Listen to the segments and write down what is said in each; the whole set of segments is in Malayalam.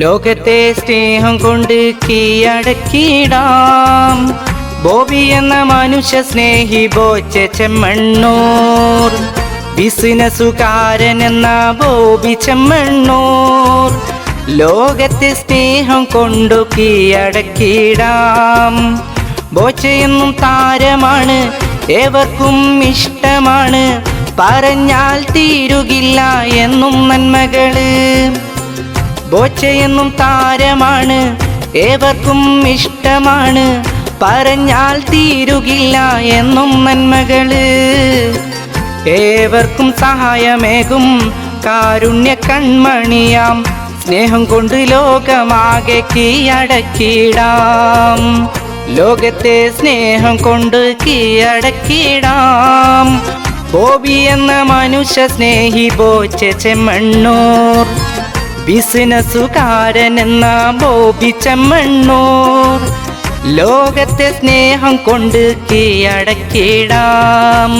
ലോകത്തെ സ്നേഹം കൊണ്ട് കീഴടക്കിടാം ബോബി എന്ന മനുഷ്യ സ്നേഹി ബോച്ച ചെമ്മണ്ണൂർ. ബിസിനസുകാരൻ എന്ന ബോബി ചെമ്മണ്ണൂർ. ലോകത്തെ സ്നേഹം കൊണ്ടു കീഴടക്കിടാം ബോച്ചയെന്നും താരമാണ് ഏവർക്കും ഇഷ്ടമാണ്. പറഞ്ഞാൽ തീരുകില്ല എന്നും നന്മകൾ. ബോച്ചയെന്നും താരമാണ് ഏവർക്കും ഇഷ്ടമാണ്. പറഞ്ഞാൽ തീരുകില്ല എന്നും നന്മകൾ. ഏവർക്കും സഹായമേകും കാരുണ്യ കൺമണിയാം. സ്നേഹം കൊണ്ട് ലോകമാകെ കീഴടക്കിയിടാം ലോകത്തെ സ്നേഹം കൊണ്ട് കീഴടക്കിയിടാം ബോബി എന്ന മനുഷ്യ സ്നേഹി ബോച്ച ചെമ്മണ്ണൂർ. ബിസിനസുകാരൻ എന്ന ബോബി ചെമ്മണ്ണൂർ ലോകത്തെ സ്നേഹം കൊണ്ട് കീഴടക്കിടാം.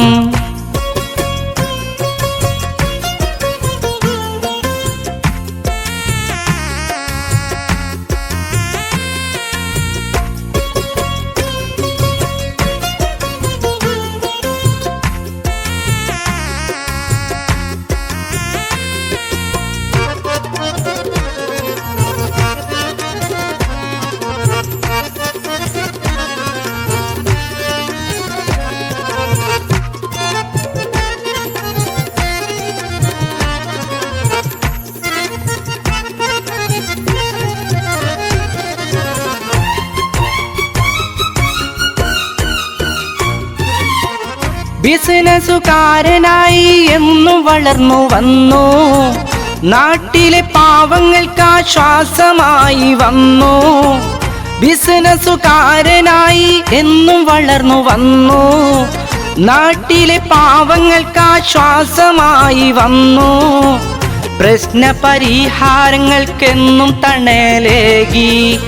ബിസിനസുകാരനായി എന്നും വളർന്നു വന്നു. നാട്ടിലെ പാവങ്ങൾക്ക് ആശ്വാസമായി വന്നു. ബിസിനസ്സുകാരനായി എന്നും വളർന്നു വന്നു. നാട്ടിലെ പാവങ്ങൾക്ക് ആശ്വാസമായി വന്നു. പ്രശ്ന പരിഹാരങ്ങൾക്കെന്നും തണലേകി.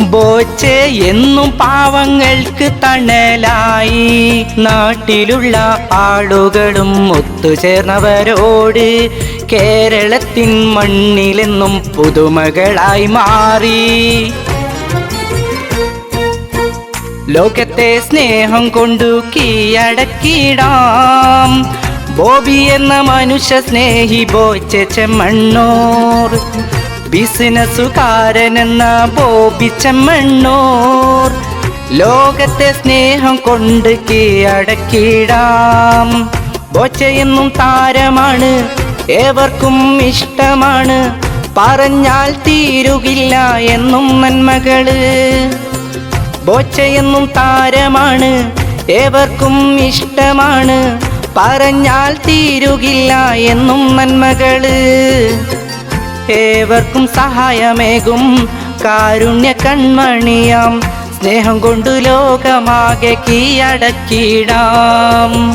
ബോച്ചെ എന്നും പാവങ്ങൾക്ക് തണലായി. നാട്ടിലുള്ള ആളുകളും ഒത്തുചേർന്നവരോട് കേരളത്തിൻ മണ്ണിലെന്നും പുതുമകളായി മാറി. ലോകത്തെ സ്നേഹം കൊണ്ടു കീഴടക്കിടാം ബോബി എന്ന മനുഷ്യ സ്നേഹി ബോച്ചെ ചെമ്മണ്ണൂർ. ബിസിനസുകാരൻ എന്ന ബോബി ചെമ്മണ്ണൂർ ലോകത്തെ സ്നേഹം കൊണ്ട് കീഴടക്കിടാം. ബോച്ചയെന്നും താരമാണ് ഏവർക്കും ഇഷ്ടമാണ്. പറഞ്ഞാൽ തീരുകില്ല എന്നും നന്മകൾ. ബോച്ചയെന്നും താരമാണ് ഏവർക്കും ഇഷ്ടമാണ്. പറഞ്ഞാൽ തീരുകില്ല എന്നും നന്മകൾ. ഏവർക്കും സഹായമേകും. കാരുണ്യ കൺമണിയാം. സ്നേഹം കൊണ്ടു ലോകമാകെ കീഴടക്കിടാം.